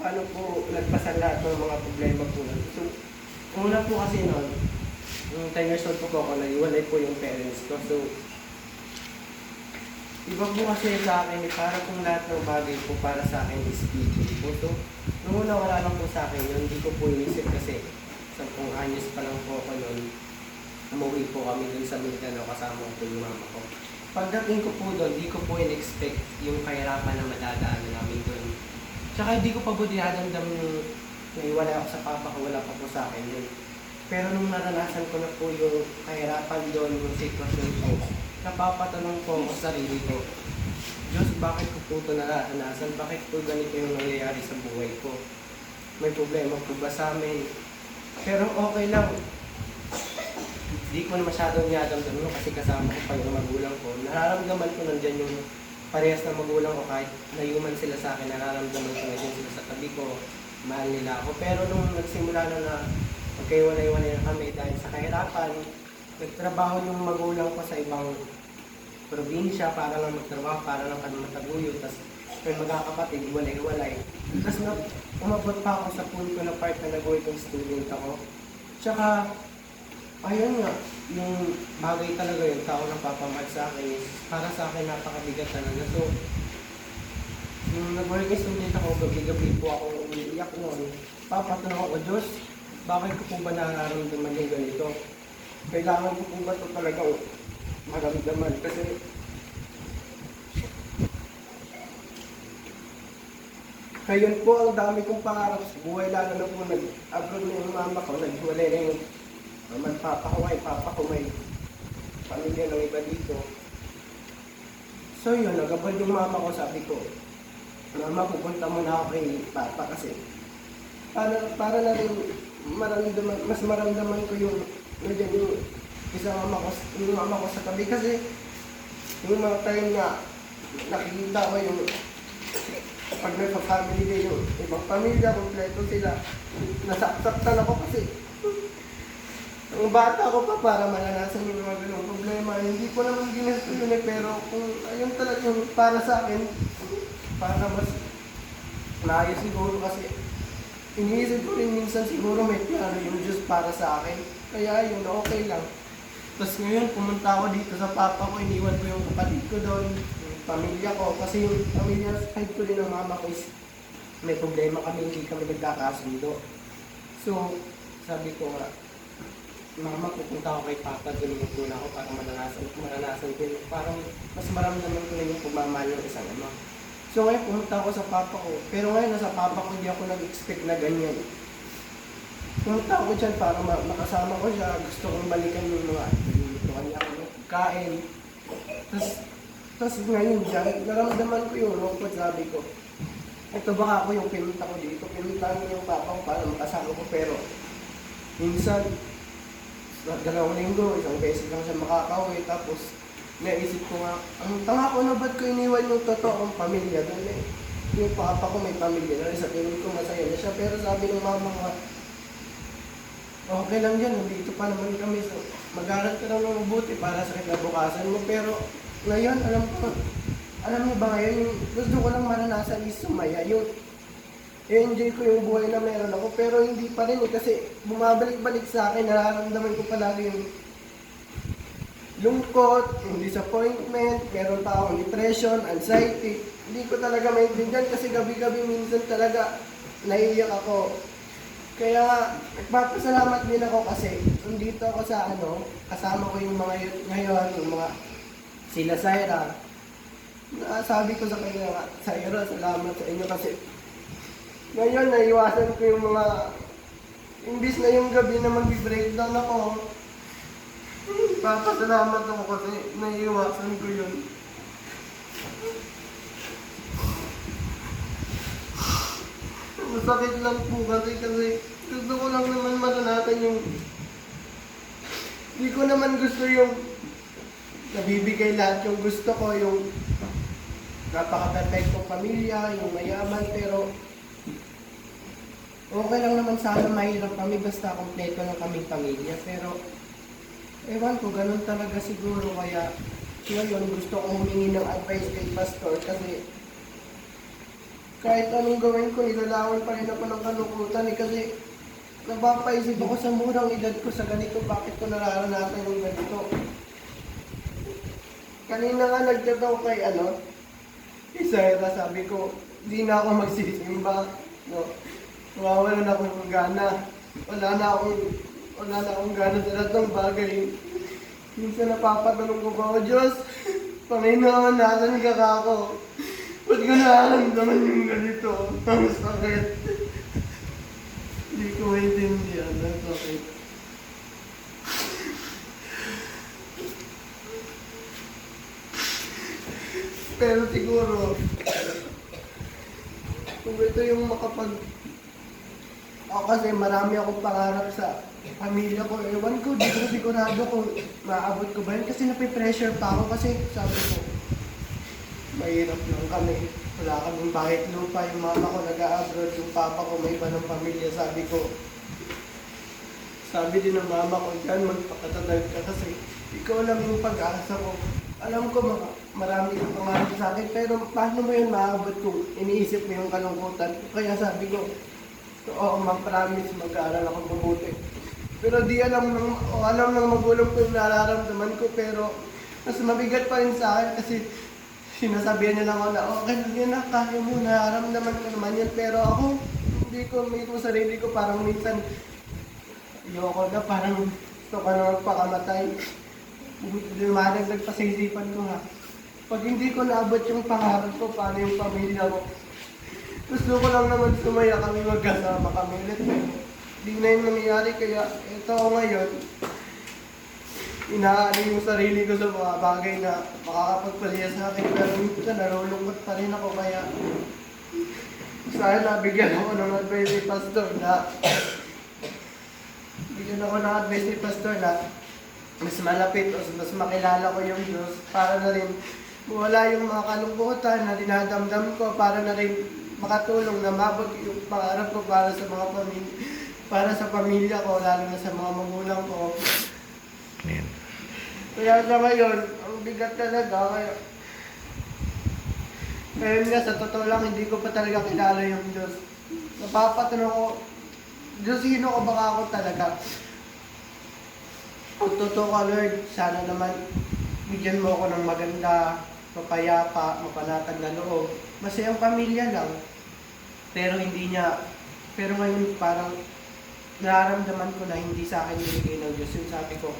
paano po nagpasan lahat ng mga problema po nun. So, una po kasi noon, yung 10 years old po ako, naiwalay po yung parents ko. So, iba po kasi sa akin, para kung lahat ng bagay po para sa akin is bigay po. So, nung una wala lang po sa akin yun, hindi ko po inisip kasi sa kung anyos pa lang po ako noon, umuwi po kami dun sa Mindanao kasama ko yung mama ko. Pagdating ko po doon, di ko po in-expect yung kahirapan na madadaanan namin doon. Tsaka hindi ko pa po dinadamdam yung naiwala ako sa papa ko, wala pa po sa akin yun. Pero nung naranasan ko na po yung kahirapan doon, yung sitwasyon ko, napapatanong po ako sa sarili ko, Diyos, bakit ko po ito naranasan? Bakit po ganito yung nangyayari sa buhay ko? May problema po ba sa amin? Pero okay lang. Di ko na masyadong niyadamdam no, kasi kasama ko pa yung magulang ko. Nararamdaman ko nandyan yung parehas na magulang ko kahit nayuman sila sa akin, nararamdaman ko nandyan sila sa tabi ko, mahal nila ako. Pero nung nagsimula na na magkaiwalay-walay na kami dahil sa kahirapan, nagtrabaho yung magulang ko sa ibang probinsya para lang magtrabaho, para lang kami mataguyod. Tapos may magkakapatid, walay-walay. Tapos na, umabot pa ako sa punto na part na nag-working student ako. Tsaka, ayun nga, yung bagay talaga yung tao na papamahal sa akin is para sa akin napakabigat talaga. So, yung nag-working student ako, gabi-gabi po ako umiiyak noon. Papatanong ako, Diyos, bakit ko po ba nararamdaman yung ganito? Kailangan ko po ba ito talagang maramdaman? Kasi Ngayon po, ang dami kong pangarap sa buhay, lalo na po nag-abroad na yung mama ko, naghiwalay na yung mama at papa ko, ay papa ko may pamilya ng iba dito. So yun, nagabal yung mama ko, sabi ko, mama, pupunta muna ako kay papa kasi para, para na rin maramdaman, mas maramdaman ko yung, nandiyan yung isang mama ko, yung mama ko sa tabi kasi yung mga time na nakikita ko yung pag may family day yung ibang pamilya, kompleto sila. Nasaktan ako kasi ang bata ko pa para malanasan yung mga ganong problema. Hindi ko naman ginusto yun eh, pero kung ayun talaga yung para sa akin, para mas maayos siguro kasi iniisip ko rin minsan siguro may plano yung Diyos para sa akin. Kaya yun, okay lang. Tapos ngayon, pumunta ako dito sa papa ko, iniwan ko yung kapatid ko doon, yung pamilya ko. Kasi yung pamilya side ko din ng mama ko is may problema kami, hindi kami nagkakasundo. So, sabi ko nga, mama, pupunta ako kay papa, doon yung tuna ko para maranasan ko yung, parang mas maramdaman ko na yung pagmamahal ng isang ama. So ngayon, pumunta ako sa papa ko. Pero ngayon, nasa papa ko, hindi ako nag-expect na ganyan. Pumunta ako dyan para ma- makasama ko siya. Gusto kong balikan yung mga ito kanya ako kain. Tapos, tapos ngayon dyan, naramdaman ko yung lungkot, sabi ko. Ito baka ako yung pinunta ko dito. Pinunta ko yung papa ko para makasama ko. Pero, minsan, sa dalawang linggo, isang beses lang siya makakauwi. Tapos, naisip ko nga, ang tanga ko na ba't ko iniwan yung totoong pamilya doon eh. Yung papa ko may pamilya na rin, sa tingin ko masaya na siya. Pero sabi ng mama ko, okay lang yan, nandito pa naman kami. So, mag-aral ka lang ng mabuti para sa kinabukasan mo. Pero ngayon, alam ko, alam mo ba ngayon, yung gusto ko lang maranasan is sumaya. Yung enjoy ko yung buhay na meron ako. Pero hindi pa rin eh, kasi bumabalik-balik sa akin, nararamdaman ko palagi yung lungkot, yung disappointment, meron pa akong depression, anxiety. Hindi ko talaga maintindihan kasi gabi-gabi minsan talaga naiiyak ako. Kaya nagpapasalamat din ako kasi nandito ako sa ano, kasama ko yung mga yun- ngayon, yung mga sila Syra. Na sabi ko sa kanya, Syra, salamat sa inyo kasi ngayon naiwasan ko yung mga imbis na yung gabi na mag-breakdown ako, Papasalamat ako kasi naiiwasan ko yun. Masakit lang po kasi kasi gusto ko lang naman maranasan yung hindi ko naman gusto yung nabibigay lahat yung gusto ko yung napaka-perfectong pamilya, yung mayaman pero okay lang naman sana mahirap kami basta kompleto lang kaming pamilya pero Ewan ko, ganun talaga siguro kaya ngayon gusto kong humingi ng advice kay pastor kasi kahit anong gawin ko, ilalawan pa rin ako ng kalungkutan eh, kasi napapaisip ako sa murang edad ko sa ganito, bakit ko nararanasan yung ganito. Kanina nga nagchat ako kay ano, Sarah, sabi ko, di na ako magsisimba. No? Nawawalan ako ng gana. Wala na akong, wala na akong gana sa lahat ng bagay. Minsan napapatanong ko ba, oh Diyos, Panginoon, nasan ka ka ako? Ba't ko nararamdaman yung ganito? Ang sakit. Hindi ko maintindihan. Ang sakit. Pero siguro, kung ito yung makapag... Ako kasi marami akong pangarap sa pamilya ko. Ewan ko, di ko sigurado kung maabot ko ba yun. Kasi napipressure pa ako kasi sabi ko, mahirap lang kami. Wala kaming bahit lupa. Yung mama ko nag-abroad, yung papa ko may iba ng pamilya. Sabi ko, sabi din ng mama ko, dyan magpakatatag ka kasi ikaw lang yung pag-asa ko. Alam ko mga, marami kang pangarap sa akin, pero paano mo yun maabot kung iniisip mo yung kalungkutan? Kaya sabi ko, oo, ma-promise mag-aaral ako mabuti. Pero di alam ng, o alam ng magulang ko yung nararamdaman ko, pero mas mabigat pa rin sa akin kasi sinasabihan nila ako na, okay lang yan na, kaya mo, nararamdaman ko naman yan. Pero ako, hindi ko, may ko sarili ko, parang minsan, ayoko na, parang gusto ka na magpakamatay. Lumanagdag pa sa isipan ko ha. Pag hindi ko naabot yung pangarap ko, paano yung pamilya ko? Gusto ko lang naman sumaya kami magkasama kami ulit. Hindi na yung nangyayari, kaya ito ako ngayon, inaano yung sarili ko sa mga bagay na makakapagpalya sa akin. Pero minsan nalulungkot pa rin ako, kaya sana bigyan ako ng advice ni Pastor na bigyan ako ng advice ni Pastor na mas malapit o mas makilala ko yung Diyos para na rin wala yung mga kalungkutan na dinadamdam ko para na rin makatulong na mabot yung pangarap ko para sa mga pamilya para sa pamilya ko lalo na sa mga magulang ko. Ayan. kaya sa ngayon ang bigat talaga kaya ngayon nga sa totoo lang hindi ko pa talaga kilala yung Diyos. Napapatanong ko Diyos sino ko baka ako talaga? Kung totoo ka, Lord, sana naman bigyan mo ako ng maganda, mapayapa, mapanatag na loob. Masayang pamilya lang. Pero hindi niya, pero ngayon parang nararamdaman ko na hindi sa akin binigay ng Diyos. Yung sabi ko,